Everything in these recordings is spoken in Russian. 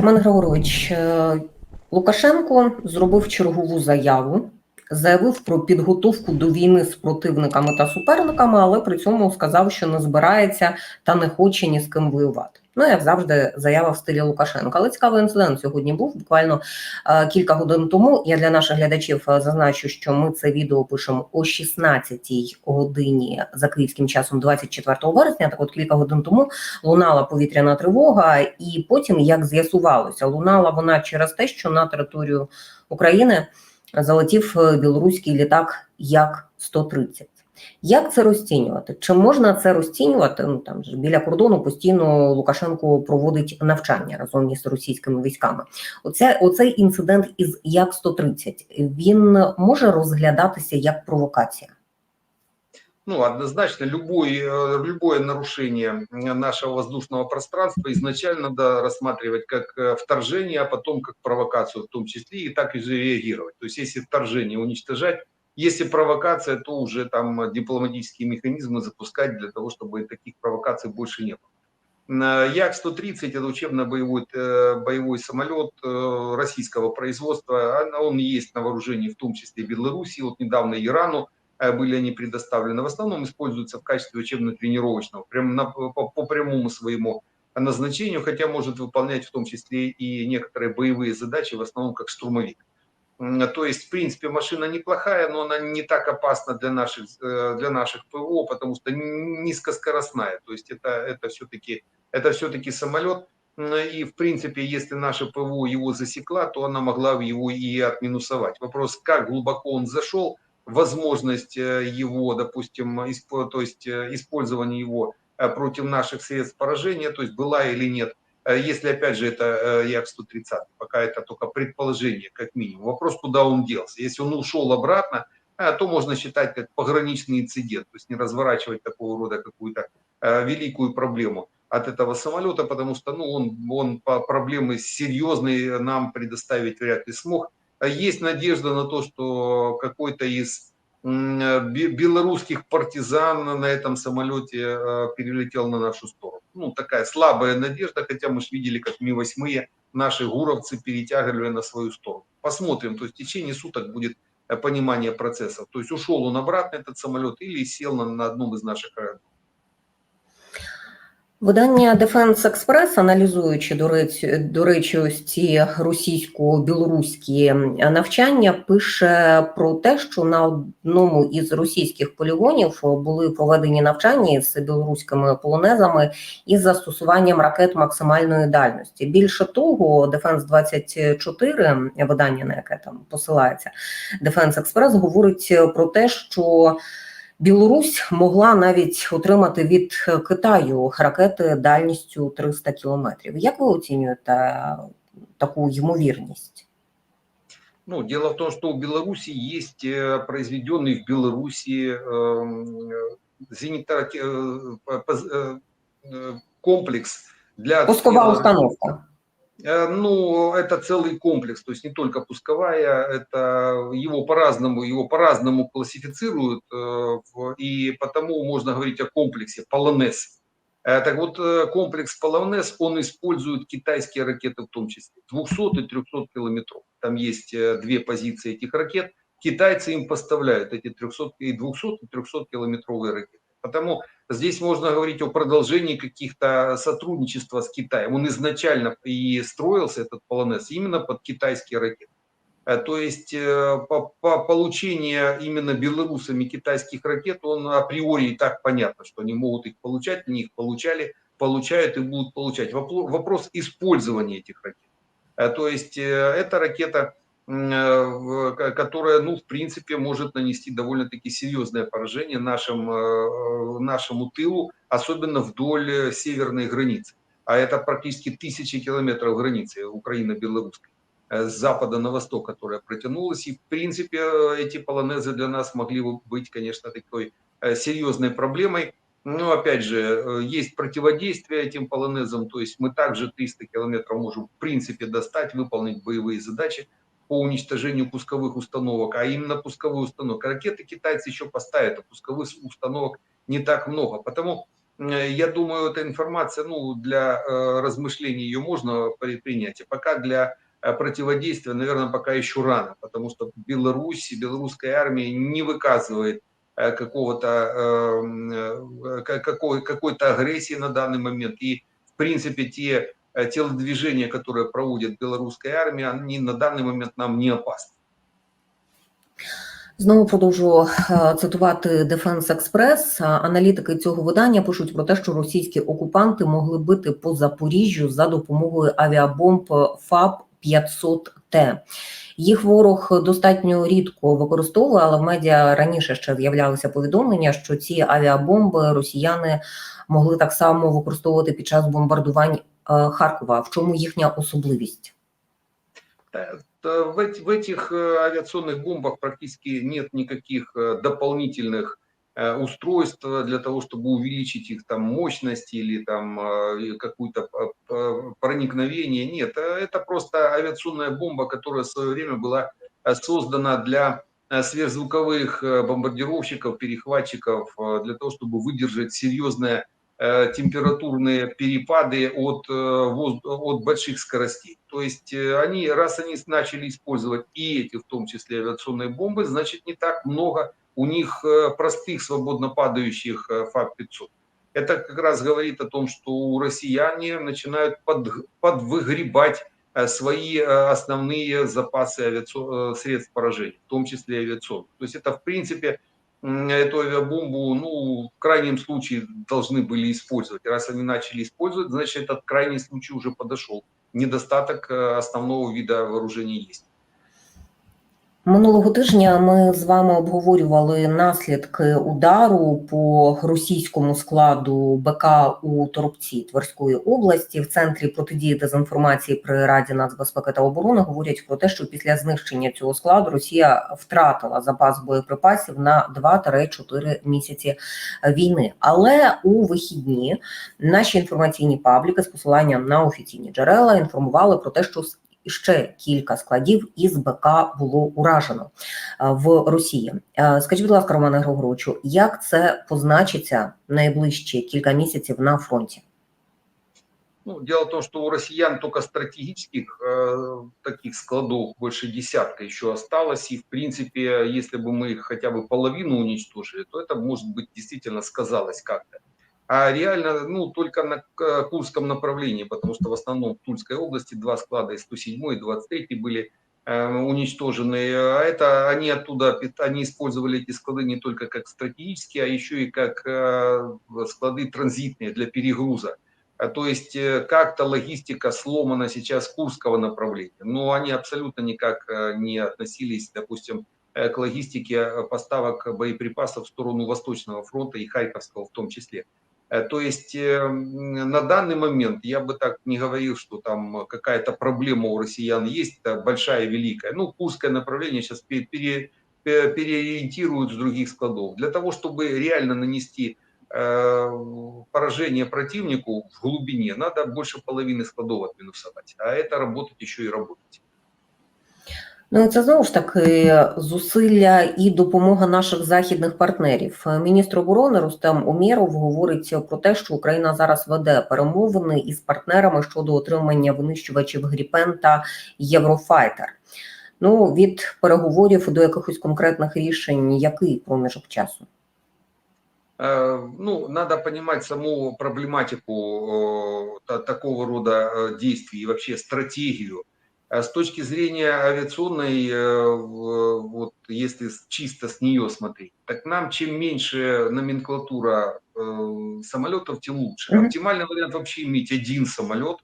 Роман Григорович, е, Лукашенко зробив чергову заяву, заявив про підготовку до війни з противниками та суперниками, але при цьому сказав, що не збирається та не хоче ні з ким воювати. Ну, як завжди, заява в стилі Лукашенка. Але цікавий інцидент сьогодні був буквально е, кілька годин тому. Я для наших глядачів е, зазначу, що ми це відео пишемо о 16-й годині за київським часом, 24 вересня. Так, от кілька годин тому лунала повітряна тривога, і потім, як з'ясувалося, лунала вона через те, що на територію України залетів е, білоруський літак як 130 Як це розцінювати? Чи можна це розцінювати? Ну там ж біля кордону постійно Лукашенко проводить навчання разом із російськими військами. Оце оцей інцидент із як 130 він може розглядатися як провокація. Ну, однозначно, любой, э, любое нарушение нашего воздушного пространства изначально надо рассматривать как э, вторжение, а потом как провокацию в том числе, и так и же реагировать. То есть, если вторжение уничтожать, если провокация, то уже там дипломатические механизмы запускать для того, чтобы таких провокаций больше не было. Як-130 это учебно-боевой э, боевой самолет российского производства. Он есть на вооружении в том числе Беларуси. Вот недавно Ирану Э, были они предоставлены, в основном используются в качестве учебно-тренировочного, прям на, по, по прямому своему назначению, хотя может выполнять в том числе и некоторые боевые задачи, в основном как штурмовик. То есть, в принципе, машина неплохая, но она не так опасна для наших, э, для наших ПВО, потому что низкоскоростная. То есть это, это все-таки это все-таки самолет, и, в принципе, если наша ПВО его засекла, то она могла его и отминусовать. Вопрос, как глубоко он зашел, возможность э, его, допустим, то есть э, использование его против наших средств поражения, то есть была или нет. Если, опять же, это Як-130, пока это только предположение, как минимум. Вопрос, куда он делся. Если он ушел обратно, то можно считать как пограничный инцидент, то есть не разворачивать такого рода какую-то великую проблему от этого самолета, потому что ну, он, он по проблемы серьезные нам предоставить вряд ли смог есть надежда на то, что какой-то из белорусских партизан на этом самолете э, перелетел на нашу сторону. Ну, такая слабая надежда, хотя мы же видели, как Ми-8 наши гуровцы перетягивали на свою сторону. Посмотрим, то есть в течение суток будет э, понимание процессов. То есть ушел он обратно, этот самолет, или сел на, на одном из наших аэродромов. Видання Defense Express, аналізуючи до речі, до речі, ось ці російсько-білоруські навчання, пише про те, що на одному із російських полігонів були проведені навчання з білоруськими полонезами із застосуванням ракет максимальної дальності. Більше того, Defense 24 видання, на яке там посилається Defense Express, говорить про те, що Білорусь могла навіть отримати від Китаю ракети дальністю 300 кілометрів. Як ви оцінюєте таку ймовірність? Ну, дело в том, что у Беларуси есть э, произведенный в Беларуси эм, зенитно э, э, комплекс для... Пусковая установка. Э, ну, это целый комплекс, то есть не только пусковая, это его по-разному, его по-разному классифицируют, э, и потому можно говорить о комплексе полонез. Э, так вот, комплекс полонез, он использует китайские ракеты в том числе, 200 и 300 километров. Там есть две позиции этих ракет, китайцы им поставляют эти 300 и 200 и 300 километровые ракеты. Потому здесь можно говорить о продолжении каких-то сотрудничества с Китаем. Он изначально и строился, этот полонез, именно под китайские ракеты. Э, то есть э, по, по получению именно белорусами китайских ракет, он априори и так понятно, что они могут их получать, они их получали, получают и будут получать. Вопрос использования этих ракет. Э, то есть эта ракета которая, ну, в принципе, может нанести довольно-таки серьезное поражение нашим, э, нашему тылу, особенно вдоль северной границы. А это практически тысячи километров границы Украины-Белорусской э, с запада на восток, которая протянулась. И, в принципе, эти полонезы для нас могли бы быть, конечно, такой серьезной проблемой. Но, опять же, есть противодействие этим полонезам, то есть мы также 300 километров можем, в принципе, достать, выполнить боевые задачи по уничтожению пусковых установок, а именно пусковые установки. Ракеты китайцы еще поставят, а пусковых установок не так много. Потому Э, я думаю, эта информация, ну, для э, размышлений ее можно принять, а пока для э, противодействия, наверное, пока еще рано, потому что Беларусь, белорусская армия не выказывает какого-то какой, какой-то агрессии на данный момент. И, в принципе, те телодвижения, которые проводит белорусская армия, они на данный момент нам не опасны. Знову продовжу е, цитувати Defense Express. Аналітики цього видання пишуть про те, що російські окупанти могли бити по Запоріжжю за допомогою авіабомб ФАБ 500 Т. Їх ворог достатньо рідко використовує, але в медіа раніше ще з'являлися повідомлення, що ці авіабомби росіяни могли так само використовувати під час бомбардувань е, Харкова. В чому їхня особливість? в, в этих э, авиационных бомбах практически нет никаких э, дополнительных э, устройств для того, чтобы увеличить их там мощность или там какое-то проникновение. Нет, это просто авиационная бомба, которая в свое время была создана для сверхзвуковых бомбардировщиков, перехватчиков, для того, чтобы выдержать серьезное Э, температурные перепады от, э, от больших скоростей. То есть э, они, раз они начали использовать и эти, в том числе авиационные бомбы, значит не так много у них простых свободно падающих ФАП-500. Это как раз говорит о том, что у россияне начинают под, подвыгребать свои основные запасы авиацион... средств поражения, в том числе авиационных. То есть это в принципе эту авиабомбу, ну, в крайнем случае должны были использовать. Раз они начали использовать, значит, этот крайний случай уже подошел. Недостаток э, основного вида вооружения есть. Минулого тижня ми з вами обговорювали наслідки удару по російському складу БК у Торопці Тверської області. В центрі протидії дезінформації при Раді нацбезпеки та оборони говорять про те, що після знищення цього складу Росія втратила запас боєприпасів на 2-4 місяці війни. Але у вихідні наші інформаційні пабліки з посиланням на офіційні джерела інформували про те, що ще кілька складів із БК було уражено в Росії. Скажіть, будь ласка, Романе Григоровичу, як це позначиться найближчі кілька місяців на фронті? Ну, дело в том, что у россиян только стратегических э, таких складов больше десятка еще осталось. И, в принципе, если бы мы хотя бы половину уничтожили, то это, может быть, действительно сказалось как-то А реально ну, только на Курском направлении, потому что в основном в Тульской области два склада, и 107 и 23 были э, уничтожены. А это они оттуда, они использовали эти склады не только как стратегические, а еще и как э, склады транзитные для перегруза. А то есть э, как-то логистика сломана сейчас Курского направления, но они абсолютно никак не относились, допустим, к логистике поставок боеприпасов в сторону Восточного фронта и Харьковского в том числе. Э, то есть э, на данный момент я бы так не говорил, что там какая-то проблема у россиян есть, это большая, великая. Ну, Курское направление сейчас пере, переориентируют с других складов. Для того, чтобы реально нанести э, поражение противнику в глубине, надо больше половины складов отминусовать. А это работать еще и работать. Ну це знову ж таки зусилля і допомога наших західних партнерів. Міністр оборони Рустем Умєров говорить про те, що Україна зараз веде перемовини із партнерами щодо отримання винищувачів Гріпен та Єврофайтер. Ну від переговорів до якихось конкретних рішень, який проміжок часу? Е, ну, надо понимать саму проблематику такого рода е, действий и вообще стратегию А с точки зрения авиационной, э, вот если чисто с нее смотреть, так нам чем меньше номенклатура э, самолетов, тем лучше. Mm-hmm. Оптимальный вариант вообще иметь один самолет.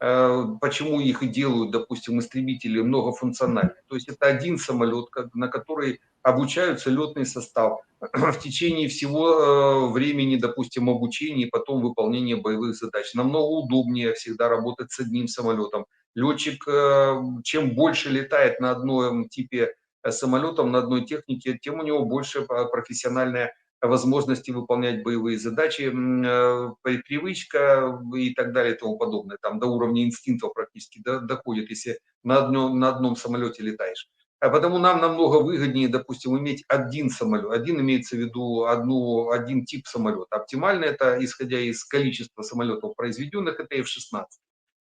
Э, почему их и делают, допустим, истребители многофункциональные. То есть это один самолет, на который обучаются летный состав в течение всего времени, допустим, обучения и потом выполнения боевых задач. Намного удобнее всегда работать с одним самолетом Летчик, э, чем больше летает на одном типе э, самолетом, на одной технике, тем у него больше профессиональная возможности выполнять боевые задачи, э, привычка и так далее и тому подобное. Там до уровня инстинктов практически доходит, если на одном, на одном самолете летаешь. А потому нам намного выгоднее, допустим, иметь один самолет. Один имеется в виду одну, один тип самолета. Оптимально это, исходя из количества самолетов произведенных, это F-16.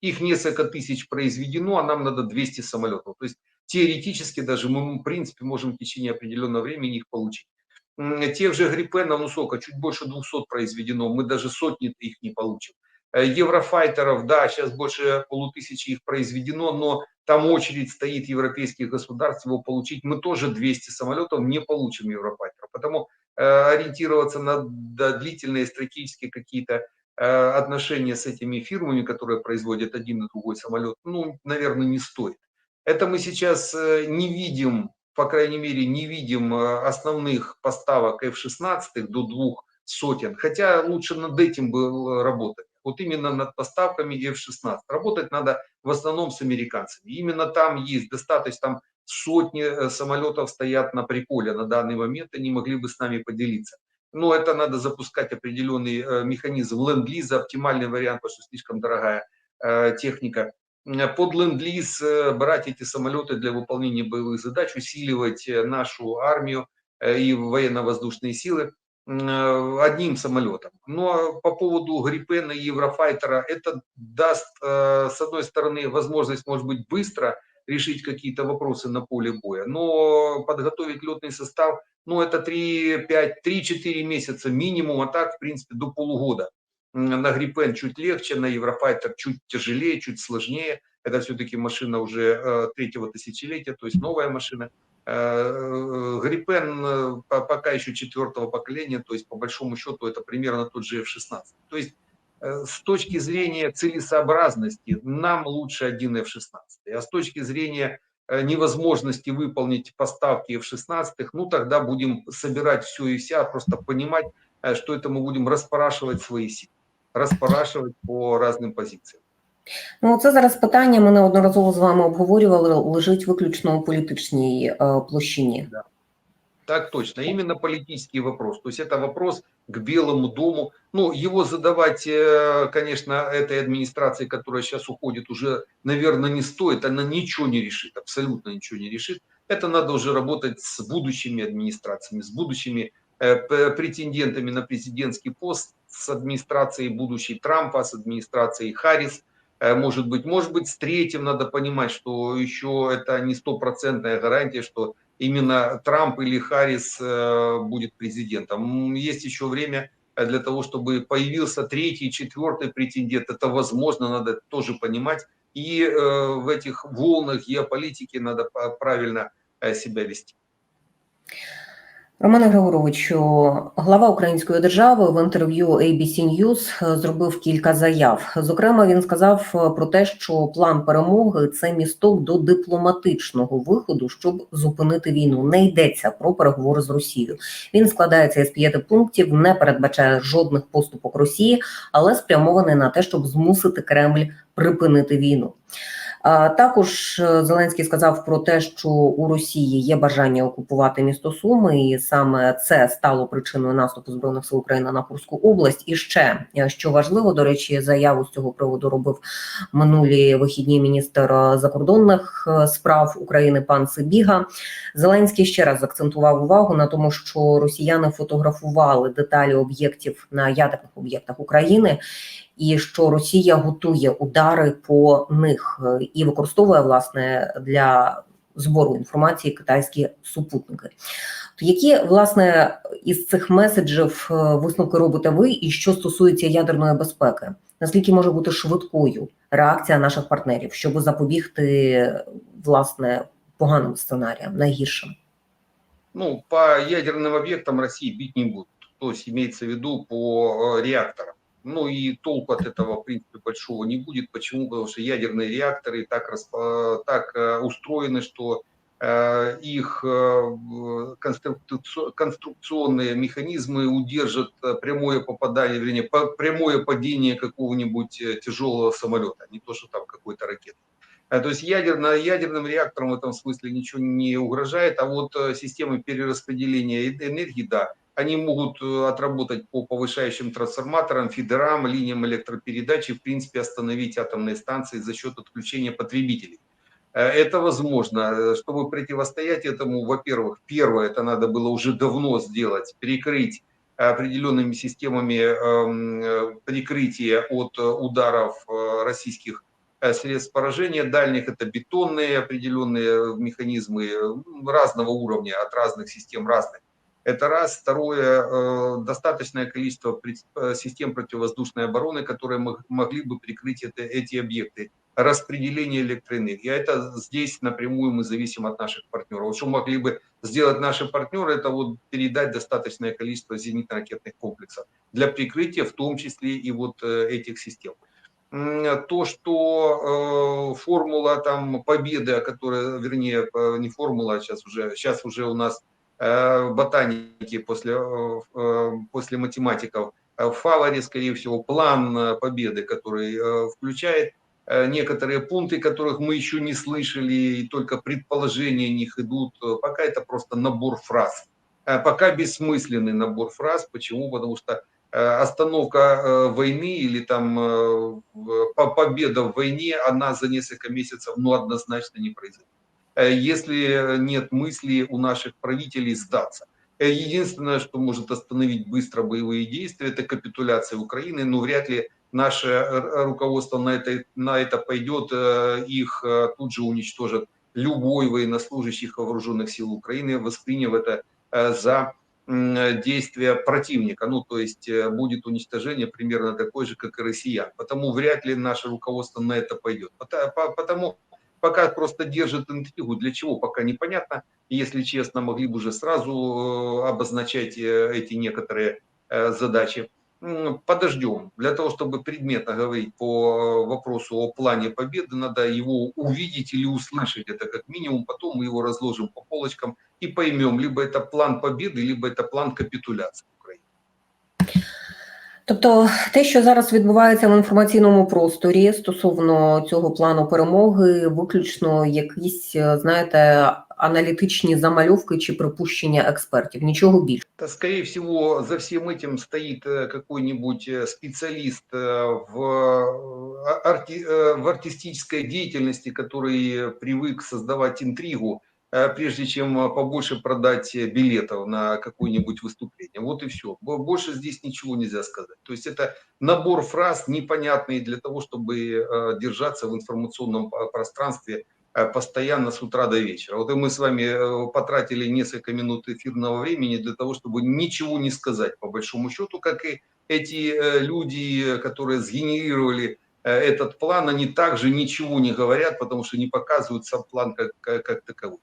Их несколько тысяч произведено, а нам надо 200 самолетов. То есть теоретически даже мы, в принципе, можем в течение определенного времени их получить. Тех же Гриппенов, ну сколько, чуть больше 200 произведено, мы даже сотни их не получим. Э, Еврофайтеров, да, сейчас больше полутысячи их произведено, но там очередь стоит европейских государств его получить. Мы тоже 200 самолетов не получим Еврофайтеров. Потому э, ориентироваться на длительные стратегические какие-то отношения с этими фирмами, которые производят один и другой самолет, ну, наверное, не стоит. Это мы сейчас э, не видим по крайней мере, не видим э, основных поставок F-16 до двух сотен, хотя лучше над этим было работать. Вот именно над поставками F-16. Работать надо в основном с американцами. Именно там есть достаточно, там сотни э, самолетов стоят на приколе на данный момент, они могли бы с нами поделиться. Но это надо запускать определенный э, механизм ленд-лиза, оптимальный вариант, потому что слишком дорогая техника под ленд-лиз э, брать эти самолеты для выполнения боевых задач, усиливать э, нашу армию э, и военно-воздушные силы одним самолетом. Но по поводу Гриппена и Еврофайтера, это даст, с одной стороны, возможность, может быть, быстро решить какие-то вопросы на поле боя, но подготовить летный состав, ну, это 3-5, 3-4 месяца минимум, а так, в принципе, до полугода на Гриппен чуть легче, на Еврофайтер чуть тяжелее, чуть сложнее. Это все-таки машина уже э, третьего тысячелетия, то есть новая машина. Э, Гриппен э, пока еще четвертого поколения, то есть по большому счету это примерно тот же F-16. То есть с точки зрения целесообразности нам лучше один F-16. А с точки зрения невозможности выполнить поставки F-16, ну тогда будем собирать все и вся, просто понимать, что это мы будем распорашивать свои силы розпорашувати по різним позиціям. Ну, це зараз питання. Ми неодноразово з вами обговорювали, лежить виключно у політичній е, площині. Да. Так точно, именно политический вопрос. То есть это вопрос к Белому дому. Ну, его задавать, э, конечно, этой администрации, которая сейчас уходит, уже, наверное, не стоит. Она ничего не решит, абсолютно ничего не решит. Это надо уже работать с будущими администрациями, с будущими э, претендентами на президентский пост, с администрацией будущей Трампа, с администрацией Харрис, э, может быть, может быть, с третьим надо понимать, что еще это не стопроцентная гарантия, что именно Трамп или Харрис э, будет президентом. Есть еще время для того, чтобы появился третий, четвертый претендент. Это возможно, надо тоже понимать. И э, в этих волнах геополитики надо правильно себя вести. Романе Григоровичу, глава української держави в інтерв'ю ABC News зробив кілька заяв. Зокрема, він сказав про те, що план перемоги це місток до дипломатичного виходу, щоб зупинити війну. Не йдеться про переговори з Росією. Він складається із п'яти пунктів, не передбачає жодних поступок Росії, але спрямований на те, щоб змусити Кремль припинити війну. Також е, Зеленський сказав про те, що у Росії є бажання окупувати місто Суми, і саме це стало причиною наступу збройних сил України на Курську область. І ще е, що важливо, до речі, заяву з цього приводу робив минулі вихідні міністр закордонних е, справ України пан Сибіга. Зеленський ще раз акцентував увагу на тому, що росіяни фотографували деталі об'єктів на ядерних об'єктах України і що Росія готує удари по них е, і використовує власне для збору інформації китайські супутники. То які власне із цих меседжів е, висновки робите ви, і що стосується ядерної безпеки? Наскільки може бути швидкою реакція наших партнерів, щоб запобігти власне поганим сценаріям, найгіршим? Ну, по ядерным объектам России бить не будут. То есть имеется в виду по э, реакторам. Ну и толку от этого, в принципе, большого не будет. Почему? Потому что ядерные реакторы так, так э, устроены, что э, их э, конструкционные механизмы удержат прямое попадание, вернее, прямое падение какого-нибудь тяжелого самолета, не то, что там какой-то ракеты. То есть ядерно, ядерным реакторам в этом смысле ничего не угрожает, а вот системы перераспределения энергии, да, они могут э, отработать по повышающим трансформаторам, фидерам, линиям электропередачи, в принципе, остановить атомные станции за счет отключения потребителей. Э, Это возможно. Э, Чтобы противостоять этому, во-первых, первое, это надо было уже давно сделать, перекрыть определенными системами эм, прикрытия от ударов российских средств поражения дальних. Это бетонные определенные механизмы разного уровня, от разных систем разных. Это раз. Второе, э, достаточное количество э, систем противовоздушной обороны, которые мог- могли бы прикрыть это- эти объекты. Распределение электроэнергии. А это здесь напрямую мы зависим от наших партнеров. Что могли бы сделать наши партнеры, это вот передать достаточное количество зенитно-ракетных комплексов для прикрытия, в том числе и вот э, этих систем. То, что формула там победы, о которой, вернее, не формула, а сейчас уже, сейчас уже у нас ботаники после, э, э, после математиков э, в Фаваре, скорее всего, план э, победы, который э, включает э, некоторые пункты, которых мы еще не слышали, и только предположения о них идут. Э, Пока это просто набор фраз. Э, Пока бессмысленный набор фраз. Почему? Потому что э, остановка э, войны или там э, победа в войне, она за несколько месяцев ну, однозначно не произойдет. Э, Если нет мысли у наших правителей сдаться. Э, Единственное, что может остановить быстро боевые действия, это капитуляция Украины, но вряд ли наше руководство на это, на это пойдет, э, их тут же уничтожат любой военнослужащий вооруженных сил Украины, восприняв это за действия противника. Ну, то есть будет уничтожение примерно такое же, как и россиян. Потому вряд ли наше руководство на это пойдет. Потому пока просто держит интригу. Для чего, пока непонятно. Если честно, могли бы уже сразу э, обозначать э, эти некоторые э, задачи. Подождем. Для того, чтобы предметно говорить по вопросу о плане победы, надо его увидеть или услышать. Это как минимум. Потом мы его разложим по полочкам и поймем, либо это план победы, либо это план капитуляции Украины. Тобто, те, що зараз відбувається в інформаційному просторі стосовно цього плану перемоги, виключно якісь, е, знаєте, аналітичні замальовки чи припущення експертів, нічого більше. Да, Скорее всего, за всем этим стоит э, какой-нибудь э, специалист э, в, э, арти- э, в артистической деятельности, который привык создавать интригу, э, прежде чем э, побольше продать э, билетов на какое-нибудь выступление. Вот и все. Больше здесь ничего нельзя сказать. То есть это набор фраз непонятный для того, чтобы э, держаться в информационном э, пространстве э, постоянно с утра до вечера. Вот и мы с вами э, потратили несколько минут эфирного времени для того, чтобы ничего не сказать, по большому счету, как и эти э, люди, э, которые сгенерировали э, этот план, они также ничего не говорят, потому что не показывают сам план как, как, как таковой.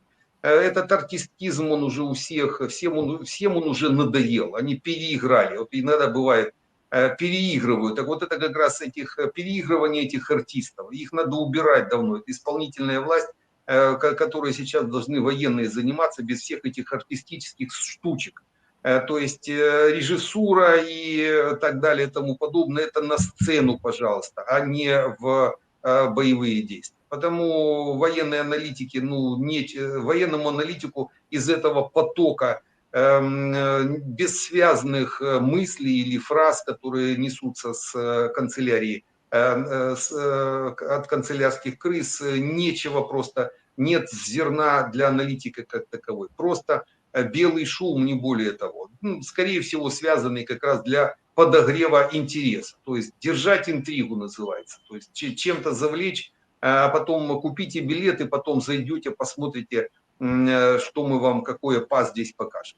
Этот артистизм, он уже у всех, всем он, всем он уже надоел, они переиграли. Вот иногда бывает, э, переигрывают. Так вот это как раз этих э, переигрывание этих артистов. Их надо убирать давно. Это исполнительная власть, э, ко- которые сейчас должны военные заниматься без всех этих артистических штучек. То есть режиссура и так далее и тому подобное, это на сцену, пожалуйста, а не в боевые действия. Потому военные аналитики, ну, не, э, военному аналитику из этого потока эм, э, бессвязных э, мыслей или фраз, которые несутся с э, канцелярии, с, от канцелярских крыс, нечего просто, нет зерна для аналитика как таковой. Просто белый шум, не более того. Ну, скорее всего, связанный как раз для подогрева интереса. То есть держать интригу называется. То есть че- чем-то завлечь, потом купите билеты, потом зайдете, посмотрите, м, э, что мы вам, какое пас здесь покажем.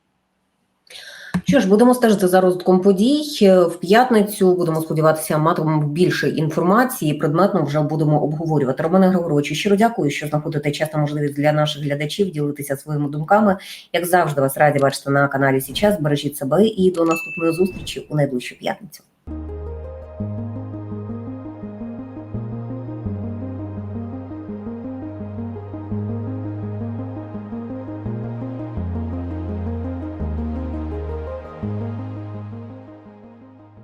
Що ж, будемо стежити за розвитком подій Е, в п'ятницю. Будемо сподіватися, матимемо більше інформації. Предметно вже будемо обговорювати. Романе Григоровичу, щиро дякую, що знаходите час та можливість для наших глядачів ділитися своїми думками. Як завжди, вас раді бачити на каналі Січас. Бережіть себе і до наступної зустрічі у найближчу п'ятницю.